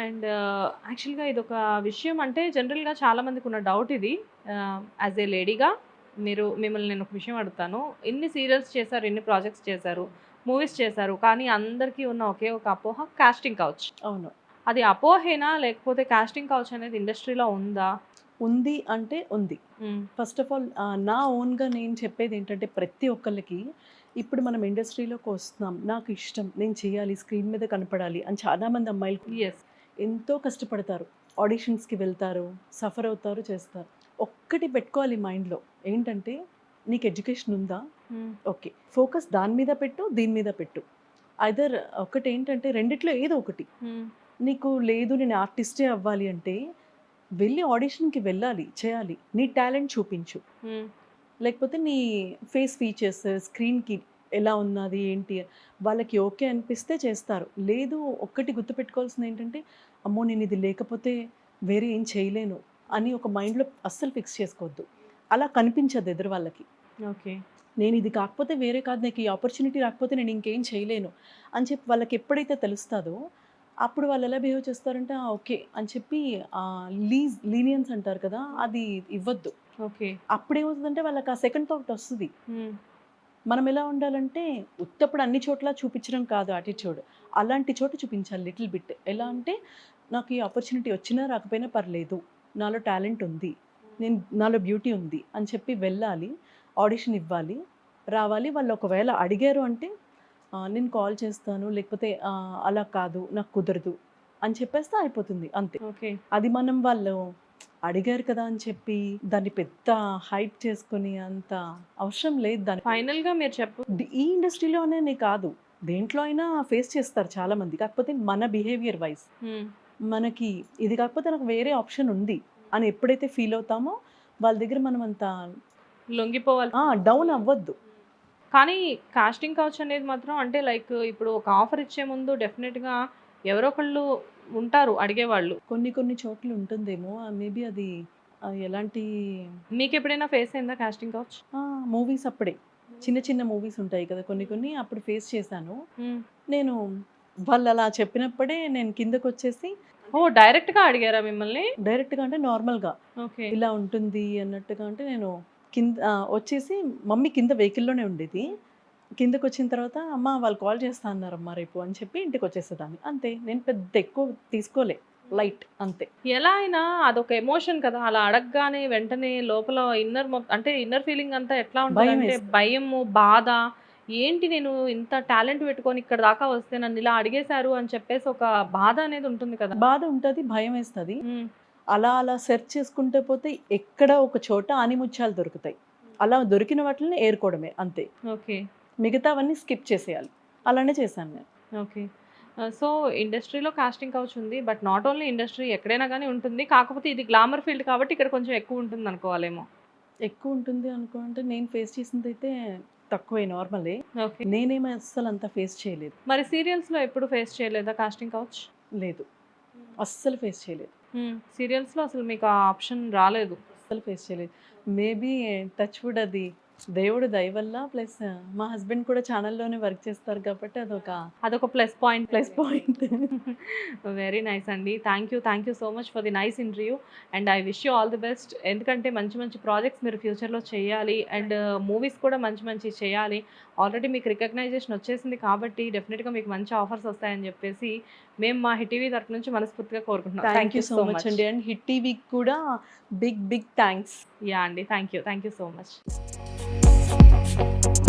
And యాక్చువల్గా ఇది ఒక విషయం అంటే జనరల్గా చాలా మందికి ఉన్న డౌట్ ఇది. యాజ్ ఏ లేడీగా మీరు మిమ్మల్ని నేను ఒక విషయం అడుగుతాను. ఎన్ని సీరియల్స్ చేశారు ఎన్ని ప్రాజెక్ట్స్ చేశారు మూవీస్ చేశారు కానీ అందరికీ ఉన్న ఒకే ఒక అపోహ కాస్టింగ్ కౌచ్. అవును. అది అపోహేనా లేకపోతే కాస్టింగ్ కౌచ్ అనేది ఇండస్ట్రీలో ఉందా? ఉంది అంటే ఉంది. ఫస్ట్ ఆఫ్ ఆల్ నా ఓన్గా నేను చెప్పేది ఏంటంటే ప్రతి ఒక్కళ్ళకి ఇప్పుడు మనం ఇండస్ట్రీలోకి వస్తున్నాం నాకు ఇష్టం నేను చేయాలి స్క్రీన్ మీద కనపడాలి అని చాలామంది అమ్మాయిలు ఎస్ ఎంతో కష్టపడతారు. ఆడిషన్స్కి వెళ్తారు సఫర్ అవుతారు చేస్తారు. ఒక్కటి పెట్టుకోవాలి మైండ్లో. ఏంటంటే నీకు ఎడ్యుకేషన్ ఉందా? ఓకే. ఫోకస్ దాని మీద పెట్టు దీని మీద పెట్టు. అదర్ ఒకటి ఏంటంటే రెండిట్లో ఏదో ఒకటి. నీకు లేదు నేను ఆర్టిస్టే అవ్వాలి అంటే వెళ్ళి ఆడిషన్కి వెళ్ళాలి చేయాలి. నీ టాలెంట్ చూపించు. లేకపోతే నీ ఫేస్ ఫీచర్స్ స్క్రీన్కి ఎలా ఉన్నది ఏంటి? వాళ్ళకి ఓకే అనిపిస్తే చేస్తారు. లేదు ఒక్కటి గుర్తుపెట్టుకోవాల్సింది ఏంటంటే అమ్మో నేను ఇది లేకపోతే వేరే ఏం చేయలేను అని ఒక మైండ్లో అస్సలు ఫిక్స్ చేసుకోవద్దు. అలా కనిపించదు ఎదురు వాళ్ళకి. ఓకే. నేను ఇది కాకపోతే వేరే కాదు నాకు ఈ ఆపర్చునిటీ రాకపోతే నేను ఇంకేం చేయలేను అని చెప్పి వాళ్ళకి ఎప్పుడైతే తెలుస్తుందో అప్పుడు వాళ్ళు ఎలా బిహేవ్ చేస్తారంటే "ఆ, ఓకే అని చెప్పి లీజ్ లీనియన్స్ అంటారు కదా అది ఇవ్వద్దు. ఓకే. అప్పుడు ఏమవుతుందంటే వాళ్ళకి ఆ సెకండ్ థాట్ వస్తుంది. మనం ఎలా ఉండాలంటే ఉత్తప్పుడు అన్ని చోట్ల చూపించడం కాదు యాటిట్యూడ్ అలాంటి చోట చూపించాలి లిటిల్ బిట్ ఎలా అంటే నాకు ఈ ఆపర్చునిటీ వచ్చినా రాకపోయినా పర్లేదు. నాలో టాలెంట్ ఉంది. నేను నాలో బ్యూటీ ఉంది అని చెప్పి వెళ్ళాలి ఆడిషన్ ఇవ్వాలి రావాలి. వాళ్ళు ఒకవేళ అడిగారు అంటే "ఆ, నేను కాల్ చేస్తాను. లేకపోతే "ఆ, అలా కాదు. నాకు కుదరదు. అని చెప్పేస్తే అయిపోతుంది. అంతే. ఓకే. అది మనం వాళ్ళు అడిగారు కదా అని చెప్పి దాన్ని పెద్ద హైప్ చేసుకుని అంత అవసరం లేదు దాని ఫైనల్గా మీరు చెప్పు ఈ ఇండస్ట్రీలోనే కాదు దేంట్లో అయినా ఫేస్ చేస్తారు చాలా మంది. కాకపోతే మన బిహేవియర్ వైజ్. మనకి ఇది కాకపోతే నాకు వేరే ఆప్షన్ ఉంది అని ఎప్పుడైతే ఫీల్ అవుతామో వాళ్ళ దగ్గర మనం అంత లొంగిపోవాలి. డౌన్ అవ్వద్దు. కానీ కాస్టింగ్ కౌచ్ అనేది మాత్రం అంటే లైక్ ఇప్పుడు ఒక ఆఫర్ ఇచ్చే ముందు డెఫినెట్గా ఎవరో ఒకళ్ళు ఉంటారు అడిగేవాళ్ళు. కొన్ని కొన్ని చోట్ల ఉంటుందేమో మేబీ అది ఆ, ఎలాంటి మీకు ఎప్పుడైనా ఫేస్ అయిందా కాస్టింగ్ కౌచ్ మూవీస్ అప్పుడే. చిన్న చిన్న మూవీస్ ఉంటాయి కదా కొన్ని కొన్ని అప్పుడు ఫేస్ చేశాను. నేను వాళ్ళు అలా చెప్పినప్పుడే నేను కిందకు వచ్చేసి ఓ డైరెక్ట్గా అడిగారా మిమ్మల్ని? డైరెక్ట్గా అంటే నార్మల్గా. ఓకే. ఇలా ఉంటుంది అన్నట్టుగా అంటే నేను కింద ఆ, వచ్చేసి మమ్మీ కింద వెహికల్లోనే ఉండేది. కిందకు వచ్చిన తర్వాత అమ్మ వాళ్ళు కాల్ చేస్తా అన్నారమ్మా రేపు అని చెప్పి ఇంటికి వచ్చేసేదాన్ని అంతే నేను పెద్ద ఎక్కువ తీసుకోలే లైట్ అంతే. ఎలా అయినా అదొక ఎమోషన్ కదా అలా అడగగానే వెంటనే లోపల ఇన్నర్ అంటే ఇన్నర్ ఫీలింగ్ అంతా ఎట్లా ఉంటుంది అంటే. భయము బాధ ఏంటి నేను ఇంత టాలెంట్ పెట్టుకొని ఇక్కడ దాకా వస్తే నన్ను ఇలా అడిగేశారు అని చెప్పేసి ఒక బాధ అనేది ఉంటుంది కదా. బాధ ఉంటుంది భయం వేస్తుంది. అలా అలా సెర్చ్ చేసుకుంటే పోతే ఎక్కడ ఒక చోట ఆనిముత్యాలు దొరుకుతాయి. అలా దొరికిన వాటిని ఏరుకోవడమే అంతే. ఓకే. మిగతావన్నీ స్కిప్ చేసేయాలి. అలానే చేశాను నేను. ఓకే. సో ఇండస్ట్రీలో కాస్టింగ్ కౌచ్ ఉంది బట్ నాట్ ఓన్లీ ఇండస్ట్రీ ఎక్కడైనా కానీ ఉంటుంది. కాకపోతే ఇది గ్లామర్ ఫీల్డ్ కాబట్టి ఇక్కడ కొంచెం ఎక్కువ ఉంటుంది అనుకోవాలేమో. ఎక్కువ ఉంటుంది అనుకుంటే నేను ఫేస్ చేసింది అయితే తక్కువే నార్మలే. ఓకే. నేనేమో అస్సలు అంత ఫేస్ చేయలేదు. మరి సీరియల్స్లో ఎప్పుడు ఫేస్ చేయలేదా కాస్టింగ్ కౌచ్? లేదు. అస్సలు ఫేస్ చేయలేదు. సీరియల్స్లో అసలు మీకు ఆ ఆప్షన్ రాలేదు. అస్సలు ఫేస్ చేయలేదు. మేబీ టచ్ వుడ్ అది దేవుడు వల్ల ప్లస్ మా హస్బెండ్ కూడా ఛానల్లోనే వర్క్ చేస్తారు కాబట్టి అదొక అదొక plus point plus point. Very nice అండి. Thank you thank you so much for the nice interview and I wish you all the best ఎందుకంటే మంచి మంచి ప్రాజెక్ట్స్ మీరు ఫ్యూచర్లో చేయాలి. అండ్ మూవీస్ కూడా మంచి మంచి చేయాలి. ఆల్రెడీ మీకు రికగ్నైజేషన్ వచ్చేసింది కాబట్టి డెఫినెట్గా మీకు మంచి ఆఫర్స్ వస్తాయని చెప్పేసి మేము మా హిట్ టీవీ తరపు నుంచి మనస్ఫూర్తిగా కోరుకుంటున్నాం. థ్యాంక్ యూ సో మచ్ అండి. అండ్ హిట్ టీవీకి కూడా బిగ్ బిగ్ థ్యాంక్స్ యా అండి. Thank you thank you so much Bye.